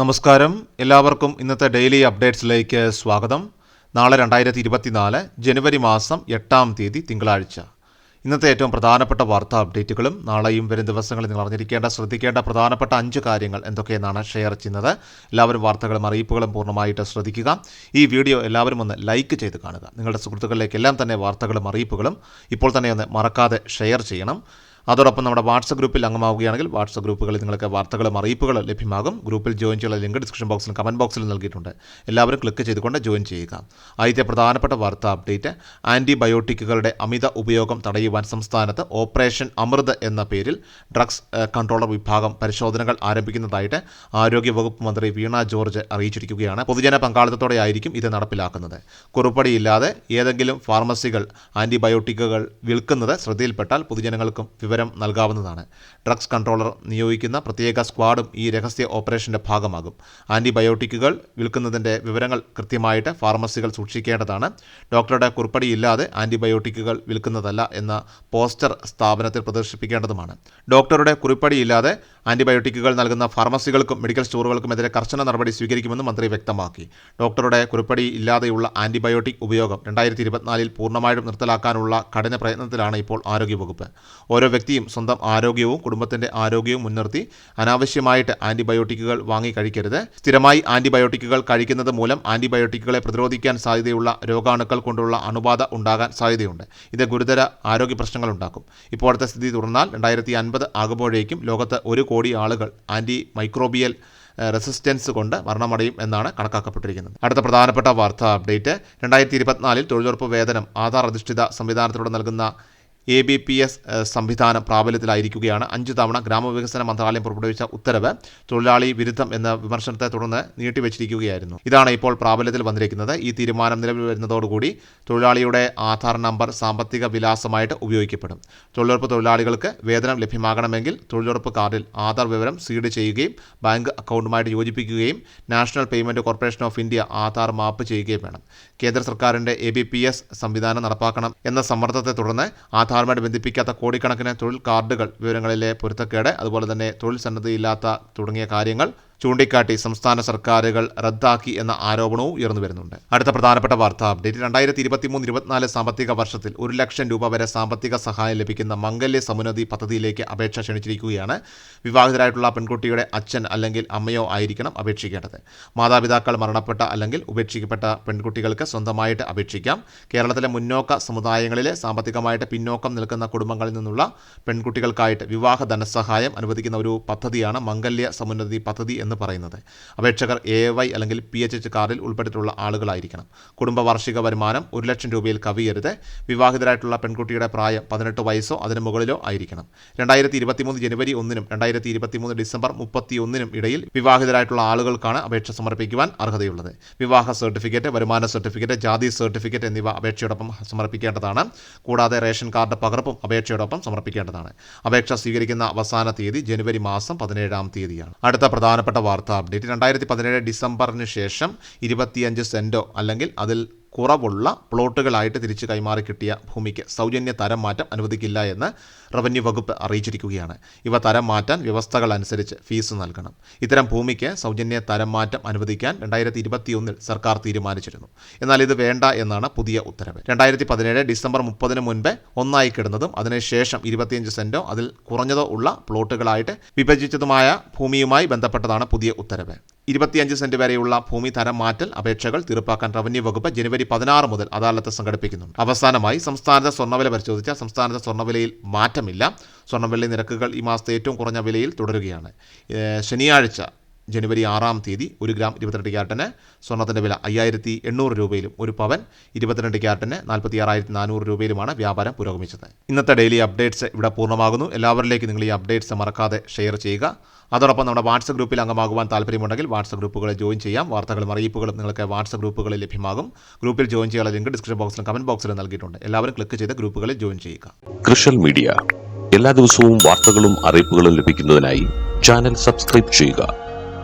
നമസ്കാരം. എല്ലാവർക്കും ഇന്നത്തെ ഡെയിലി അപ്ഡേറ്റ്സിലേക്ക് സ്വാഗതം. നാളെ രണ്ടായിരത്തി ഇരുപത്തിനാല് ജനുവരി മാസം എട്ടാം തീയതി തിങ്കളാഴ്ച. ഇന്നത്തെ ഏറ്റവും പ്രധാനപ്പെട്ട വാർത്താ അപ്ഡേറ്റുകളും നാളെയും വരും ദിവസങ്ങളിൽ നിങ്ങൾ അറിഞ്ഞിരിക്കേണ്ട ശ്രദ്ധിക്കേണ്ട പ്രധാനപ്പെട്ട അഞ്ച് കാര്യങ്ങൾ എന്തൊക്കെയെന്നാണ് ഷെയർ ചെയ്യുന്നത്. എല്ലാവരും വാർത്തകളും അറിയിപ്പുകളും പൂർണമായിട്ട് ശ്രദ്ധിക്കുക. ഈ വീഡിയോ എല്ലാവരും ഒന്ന് ലൈക്ക് ചെയ്ത് കാണുക. നിങ്ങളുടെ സുഹൃത്തുക്കളിലേക്ക് എല്ലാം തന്നെ വാർത്തകളും അറിയിപ്പുകളും ഇപ്പോൾ തന്നെ ഒന്ന് മറക്കാതെ ഷെയർ ചെയ്യണം. അതോടൊപ്പം നമ്മുടെ വാട്സപ്പ് ഗ്രൂപ്പിൽ അംഗമാവുകയാണെങ്കിൽ വാട്സപ്പ് ഗ്രൂപ്പുകളിൽ നിങ്ങൾക്ക് വാർത്തകളും അറിയിപ്പുകളും ലഭ്യമാകും. ഗ്രൂപ്പിൽ ജോയിൻ ചെയ്യാനുള്ള ലിങ്ക് ഡിസ്ക്രിപ്ഷൻ ബോക്സിലും കമന്റ് ബോക്സിലും നൽകിയിട്ടുണ്ട്. എല്ലാവരും ക്ലിക്ക് ചെയ്തുകൊണ്ട് ജോയിൻ ചെയ്യുക. ആദ്യത്തെ പ്രധാനപ്പെട്ട വാർത്ത അപ്ഡേറ്റ് ആന്റിബയോട്ടിക്കുകളുടെ അമിത ഉപയോഗം തടയുവാൻ സംസ്ഥാനത്ത് ഓപ്പറേഷൻ അമൃത് എന്ന പേരിൽ ഡ്രഗ്സ് കൺട്രോളർ വിഭാഗം പരിശോധനകൾ ആരംഭിക്കുന്നതായിട്ട് ആരോഗ്യവകുപ്പ് മന്ത്രി വീണ ജോർജ് അറിയിച്ചിരിക്കുകയാണ്. പൊതുജന പങ്കാളിത്തത്തോടെയായിരിക്കും ഇത് നടപ്പിലാക്കുന്നത്. കുറുപ്പടിയില്ലാതെ ഏതെങ്കിലും ഫാർമസികൾ ആന്റിബയോട്ടിക്കുകൾ വിൽക്കുന്നത് ശ്രദ്ധയിൽപ്പെട്ടാൽ പൊതുജനങ്ങൾക്കും വിവരം നൽകാവുന്നതാണ്. ഡ്രഗ്സ് കൺട്രോളർ നിയോഗിക്കുന്ന പ്രത്യേക സ്ക്വാഡും ഈ രഹസ്യ ഓപ്പറേഷന്റെ ഭാഗമാകും. ആന്റിബയോട്ടിക്കുകൾ വിൽക്കുന്നതിന്റെ വിവരങ്ങൾ കൃത്യമായിട്ട് ഫാർമസികൾ സൂക്ഷിക്കേണ്ടതാണ്. ഡോക്ടറുടെ കുറിപ്പടിയില്ലാതെ ആന്റിബയോട്ടിക്കുകൾ വിൽക്കുന്നതല്ല എന്ന പോസ്റ്റർ സ്ഥാപനത്തിൽ പ്രദർശിപ്പിക്കേണ്ടതുമാണ്. ഡോക്ടറുടെ കുറിപ്പടിയില്ലാതെ ആന്റിബയോട്ടിക്കുകൾ നൽകുന്ന ഫാർമസികൾക്കും മെഡിക്കൽ സ്റ്റോറുകൾക്കും സ്റ്റോറുകൾക്കുമെതിരെ കർശന നടപടി സ്വീകരിക്കുമെന്നും മന്ത്രി വ്യക്തമാക്കി. ഡോക്ടറുടെ കുറിപ്പടി ഇല്ലാതെയുള്ള ആന്റിബയോട്ടിക് ഉപയോഗം രണ്ടായിരത്തി ഇരുപത്തിനാലിൽ പൂർണമായും നിർത്തലാക്കാനുള്ള കഠിന പ്രയത്നത്തിലാണ് ഇപ്പോൾ ആരോഗ്യവകുപ്പ്. ഓരോ വ്യക്തിയും സ്വന്തം ആരോഗ്യവും കുടുംബത്തിന്റെ ആരോഗ്യവും മുൻനിർത്തി അനാവശ്യമായിട്ട് ആന്റിബയോട്ടിക്കുകൾ വാങ്ങി കഴിക്കരുത്. സ്ഥിരമായി ആന്റിബയോട്ടിക്കുകൾ കഴിക്കുന്നത് മൂലം ആന്റിബയോട്ടിക്കുകളെ പ്രതിരോധിക്കാൻ സാധ്യതയുള്ള രോഗാണുക്കൾ കൊണ്ടുള്ള അണുബാധ ഉണ്ടാകാൻ സാധ്യതയുണ്ട്. ഇത് ഗുരുതര ആരോഗ്യ പ്രശ്നങ്ങൾ ഉണ്ടാക്കും. ഇപ്പോഴത്തെ സ്ഥിതി തുടർന്നാൽ രണ്ടായിരത്തി അൻപത് ആകുമ്പോഴേക്കും ലോകത്ത് ഒരു കോടി ആളുകൾ ആന്റി മൈക്രോബിയൽ റെസിസ്റ്റൻസ് കൊണ്ട് മരണമടയും എന്നാണ് കണക്കാക്കപ്പെട്ടിരിക്കുന്നത്. അടുത്ത പ്രധാനപ്പെട്ട വാർത്താ അപ്ഡേറ്റ്. രണ്ടായിരത്തി ഇരുപത്തിനാലിൽ തൊഴിലുറപ്പ് വേതനം ആധാർ അധിഷ്ഠിത സംവിധാനത്തിലൂടെ നൽകുന്ന എ ബി പി എസ് സംവിധാനം പ്രാബല്യത്തിലായിരിക്കുകയാണ്. അഞ്ച് തവണ ഗ്രാമവികസന മന്ത്രാലയം പുറപ്പെടുവിച്ച ഉത്തരവ് തൊഴിലാളി വിരുദ്ധം എന്ന വിമർശനത്തെ തുടർന്ന് നീട്ടിവച്ചിരിക്കുകയായിരുന്നു. ഇതാണ് ഇപ്പോൾ പ്രാബല്യത്തിൽ വന്നിരിക്കുന്നത്. ഈ തീരുമാനം നിലവിൽ വരുന്നതോടുകൂടി തൊഴിലാളിയുടെ ആധാർ നമ്പർ സാമ്പത്തിക വിലാസമായിട്ട് ഉപയോഗിക്കപ്പെടും. തൊഴിലുറപ്പ് തൊഴിലാളികൾക്ക് വേതനം ലഭ്യമാകണമെങ്കിൽ തൊഴിലുറപ്പ് കാർഡിൽ ആധാർ വിവരം സീഡ് ചെയ്യുകയും ബാങ്ക് അക്കൗണ്ടുമായിട്ട് യോജിപ്പിക്കുകയും National Payment Corporation of India Aadhaar map ചെയ്യുകയും വേണം. കേന്ദ്ര സർക്കാരിന്റെ എ ബി പി എസ് സംവിധാനം നടപ്പാക്കണം എന്ന സമ്മർദ്ദത്തെ തുടർന്ന് ആധാറുമായിട്ട് ബന്ധിപ്പിക്കാത്ത കോടിക്കണക്കിന് തൊഴിൽ കാർഡുകൾ വിവരങ്ങളിലെ പൊരുത്തക്കേട് അതുപോലെ തന്നെ തൊഴിൽ സന്നദ്ധയില്ലാത്ത തുടങ്ങിയ കാര്യങ്ങൾ ചൂണ്ടിക്കാട്ടി സംസ്ഥാന സർക്കാരുകൾ റദ്ദാക്കി എന്ന ആരോപണവും ഉയർന്നു വരുന്നുണ്ട്. അടുത്ത പ്രധാനപ്പെട്ട വാർത്ത അപ്ഡേറ്റ് രണ്ടായിരത്തി ഇരുപത്തിമൂന്ന് ഇരുപത്തിനാല് സാമ്പത്തിക വർഷത്തിൽ ഒരു ലക്ഷം രൂപ വരെ സാമ്പത്തിക സഹായം ലഭിക്കുന്ന മംഗല്യ സമുന്നതി പദ്ധതിയിലേക്ക് അപേക്ഷ ക്ഷണിച്ചിരിക്കുകയാണ്. വിവാഹിതരായിട്ടുള്ള പെൺകുട്ടിയുടെ അച്ഛൻ അല്ലെങ്കിൽ അമ്മയോ ആയിരിക്കണം അപേക്ഷിക്കേണ്ടത്. മാതാപിതാക്കൾ മരണപ്പെട്ട അല്ലെങ്കിൽ ഉപേക്ഷിക്കപ്പെട്ട പെൺകുട്ടികൾക്ക് സ്വന്തമായിട്ട് അപേക്ഷിക്കാം. കേരളത്തിലെ മുന്നോക്ക സമുദായങ്ങളിലെ സാമ്പത്തികമായിട്ട് പിന്നോക്കം നിൽക്കുന്ന കുടുംബങ്ങളിൽ നിന്നുള്ള പെൺകുട്ടികൾക്കായിട്ട് വിവാഹ ധനസഹായം അനുവദിക്കുന്ന ഒരു പദ്ധതിയാണ് മംഗല്യ സമുന്നതി പദ്ധതി എന്ന് പറയുന്നത്. അപേക്ഷകർ എ വൈ അല്ലെങ്കിൽ പി എച്ച് എച്ച് കാർഡിൽ ഉൾപ്പെട്ടിട്ടുള്ള ആളുകളായിരിക്കണം. കുടുംബ വാർഷിക വരുമാനം ഒരു ലക്ഷം രൂപയിൽ കവിയരുത്. വിവാഹിതരായിട്ടുള്ള പെൺകുട്ടിയുടെ പ്രായം പതിനെട്ട് വയസ്സോ അതിന് മുകളിലോ ആയിരിക്കണം. രണ്ടായിരത്തി ഇരുപത്തിമൂന്ന് ജനുവരി ഒന്നിനും രണ്ടായിരത്തി ഇരുപത്തിമൂന്ന് ഡിസംബർ മുപ്പത്തി ഒന്നിനും ഇടയിൽ വിവാഹിതരായിട്ടുള്ള ആളുകൾക്കാണ് അപേക്ഷ സമർപ്പിക്കുവാൻ അർഹതയുള്ളത്. വിവാഹ സർട്ടിഫിക്കറ്റ് വരുമാന സർട്ടിഫിക്കറ്റ് ജാതി സർട്ടിഫിക്കറ്റ് എന്നിവ അപേക്ഷയോടൊപ്പം സമർപ്പിക്കേണ്ടതാണ്. കൂടാതെ റേഷൻ കാർഡ് പകർപ്പും അപേക്ഷയോടൊപ്പം സമർപ്പിക്കേണ്ടതാണ്. അപേക്ഷ സ്വീകരിക്കുന്ന അവസാന തീയതി ജനുവരി മാസം പതിനേഴാം തീയതിയാണ്. അടുത്ത പ്രധാനപ്പെട്ട വാർത്താ അപ്ഡേറ്റ്. രണ്ടായിരത്തി പതിനേഴ് ഡിസംബറിന് ശേഷം ഇരുപത്തിയഞ്ച് സെന്റോ അല്ലെങ്കിൽ അതിൽ കുറവുള്ള പ്ലോട്ടുകളായിട്ട് തിരിച്ച് കൈമാറി കിട്ടിയ ഭൂമിക്ക് സൗജന്യ തരം മാറ്റം അനുവദിക്കില്ല എന്ന് റവന്യൂ വകുപ്പ് അറിയിച്ചിരിക്കുകയാണ്. ഇവ തരം മാറ്റാൻ വ്യവസ്ഥകൾ അനുസരിച്ച് ഫീസ് നൽകണം. ഇത്തരം ഭൂമിക്ക് സൗജന്യ തരം മാറ്റം അനുവദിക്കാൻ രണ്ടായിരത്തി ഇരുപത്തിയൊന്നിൽ സർക്കാർ തീരുമാനിച്ചിരുന്നു. എന്നാൽ ഇത് വേണ്ട എന്നാണ് പുതിയ ഉത്തരവ്. രണ്ടായിരത്തി പതിനേഴ് ഡിസംബർ മുപ്പതിന് മുൻപേ ഒന്നായി കിടന്നതും അതിനുശേഷം ഇരുപത്തിയഞ്ച് സെന്റോ അതിൽ കുറഞ്ഞതോ ഉള്ള പ്ലോട്ടുകളായിട്ട് വിഭജിച്ചതുമായ ഭൂമിയുമായി ബന്ധപ്പെട്ടതാണ് പുതിയ ഉത്തരവ്. ഇരുപത്തിയഞ്ച് സെന്റ് വരെയുള്ള ഭൂമി തരം മാറ്റൽ അപേക്ഷകൾ തീർപ്പാക്കാൻ റവന്യൂ വകുപ്പ് ജനുവരി പതിനാറ് മുതൽ അദാലത്ത് സംഘടിപ്പിക്കുന്നുണ്ട്. അവസാനമായി സംസ്ഥാനത്തെ സ്വർണവില പരിശോധിച്ചാൽ സംസ്ഥാനത്തെ സ്വർണവിലയിൽ മാറ്റമില്ല. സ്വർണവില നിരക്കുകൾ ഈ മാസത്തെ ഏറ്റവും കുറഞ്ഞ വിലയിൽ തുടരുകയാണ്. ശനിയാഴ്ച ജനുവരി ആറാം തീയതി ഒരു ഗ്രാം ഇരുപത്തിരണ്ട് ക്യാരറ്റിന് സ്വർണത്തിന്റെ വില അയ്യായിരത്തി എണ്ണൂറ് രൂപയിലും ഒരു പവൻ ഇരുപത്തിരണ്ട് ക്യാരറ്റിന് നാൽപ്പത്തി ആറായിരത്തി നാനൂറ് രൂപയിലുമാണ് വ്യാപാരം പുരോഗമിച്ചത്. ഇന്നത്തെ ഡെയിലി അപ്ഡേറ്റ്സ് ഇവിടെ പൂർണമാകുന്നു. എല്ലാവരിലേക്കും നിങ്ങൾ ഈ അപ്ഡേറ്റ്സ് മറക്കാതെ ഷെയർ ചെയ്യുക. അതോടൊപ്പം നമ്മുടെ വാട്സപ്പ് ഗ്രൂപ്പിൽ അംഗമാകുവാൻ താല്പര്യമുണ്ടെങ്കിൽ വാട്സപ്പ് ഗ്രൂപ്പുകളെ ജോയിൻ ചെയ്യാം. വാർത്തകളും അറിയിപ്പുകളും നിങ്ങൾക്ക് വാട്സപ്പ് ഗ്രൂപ്പുകളിൽ ലഭ്യമാകും. ഗ്രൂപ്പിൽ ജോയിൻ ചെയ്യാനുള്ള ലിങ്ക് ഡിസ്ക്രിപ്ഷൻ ബോക്സിലും കമന്റ് ബോക്സിലും നൽകിയിട്ടുണ്ട്. എല്ലാവരും ക്ലിക്ക് ചെയ്ത് ഗ്രൂപ്പുകളിൽ ജോയിൻ ചെയ്യുക. കൃഷൽ മീഡിയ. എല്ലാ ദിവസവും വാർത്തകളും അറിയിപ്പുകളും ലഭിക്കുന്നതിനായി ചാനൽ സബ്സ്ക്രൈബ് ചെയ്യുക.